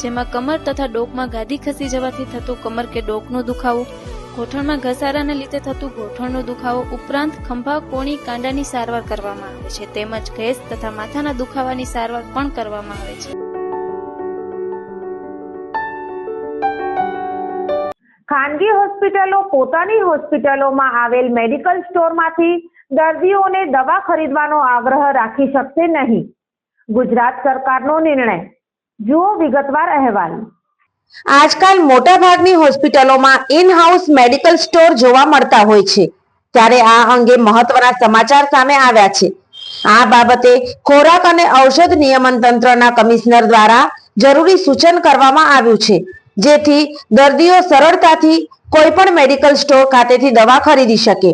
જેમાં કમર તથા ડોકમાં ગાદી ખસી જવાથી થતું કમર કે ડોકનો દુખાવો, ગોઠણમાં ઘસારાને લીધે થતું ગોઠણનો દુખાવો ઉપરાંત ખંભા, કોણી, કાંડાની સારવાર કરવામાં આવે છે. તેમજ ગેસ તથા માથાના દુખાવાની સારવાર પણ કરવામાં આવે છે. ખાનગી હોસ્પિટલો પોતાની હોસ્પિટલોમાં આવેલ મેડિકલ સ્ટોરમાંથી દર્દીઓને દવા ખરીદવાનો આગ્રહ રાખી શકશે નહીં. ગુજરાત સરકારનો નિર્ણય જુઓ વિગતવાર અહેવાલ. આજકાલ મોટાભાગની હોસ્પિટલોમાં ઇન હાઉસ મેડિકલ સ્ટોર જોવા મળતા હોય છે. ત્યારે આ અંગે મહત્વના સમાચાર સામે આવ્યા છે. આ બાબતે ખોરાક અને ઔષધ નિયમન તંત્રના કમિશનર દ્વારા જરૂરી સૂચન કરવામાં આવ્યું છે. જેથી દર્દીઓ સરળતાથી કોઈ પણ મેડિકલ સ્ટોર ખાતેથી દવા ખરીદી શકે.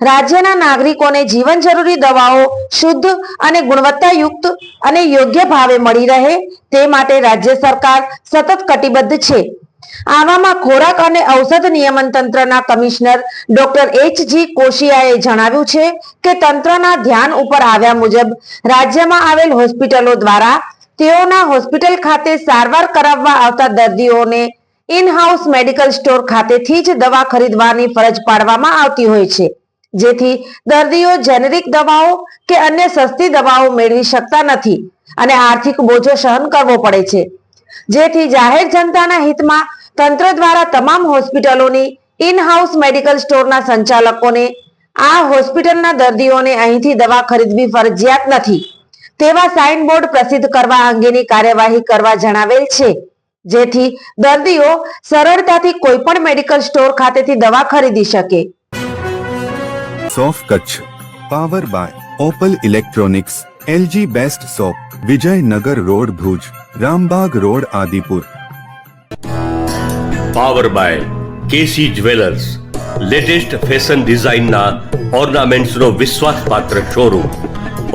રાજ્યના નાગરિકોને જીવન જરૂરી દવાઓ શુદ્ધ અને ગુણવત્તાયુક્ત અને યોગ્ય ભાવે મળી રહે તે માટે રાજ્ય સરકાર સતત કટિબદ્ધ છે. આવામાં ખોરાક અને ઔષધ નિયમન તંત્રના કમિશનર ડોક્ટર એચ જી કોશિયાએ જણાવ્યું છે કે તંત્રના ધ્યાન ઉપર આવ્યા મુજબ રાજ્યમાં આવેલ હોસ્પિટલો દ્વારા તેઓના હોસ્પિટલ ખાતે સારવાર કરાવવા આવતા દર્દીઓને ઇન હાઉસ મેડિકલ સ્ટોર ખાતેથી જ દવા ખરીદવાની ફરજ પાડવામાં આવતી હોય છે. જેથી દર્દીઓ જેનેરિક દવાઓ કે અન્ય સસ્તી દવાઓ મેળવી શકતા નથી. અને આર્થિક બોજો સહન કરવો પડે છે. જેથી જાહેર જનતાના હિતમાં તંત્ર દ્વારા તમામ હોસ્પિટલોની ઇન હાઉસ મેડિકલ સ્ટોરના સંચાલકોને આ હોસ્પિટલના દર્દીઓને અહીંથી દવા ખરીદવી ફરજિયાત નથી. તેવા સાઇન બોર્ડ પ્રસિદ્ધ કરવા અંગેની કાર્યવાહી કરવા જણાવેલ છે. જેથી દર્દીઓ સરળતાથી કોઈ પણ મેડિકલ સ્ટોર ખાતેથી દવા ખરીદી શકે. સોફ Kutch, power buy Opal electronics LG best shop Vijaynagar road Bhuj Rambag road Adipur power buy KC jewellers latest fashion ડિઝાઇનના ઓર્નામેન્ટ્સનો વિશ્વાસપાત્ર શોરૂમ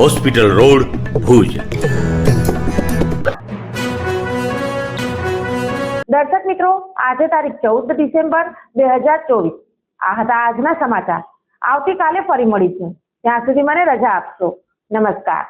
હોસ્પિટલ રોડ ભુજ દર્શક મિત્રો આજે તારીખ ચૌદ ડિસેમ્બર બે હજાર ચોવીસ. આ હતા આજના સમાચાર. આવતીકાલે ફરી મળીશું. ત્યાં સુધી મને રજા આપશો. નમસ્કાર.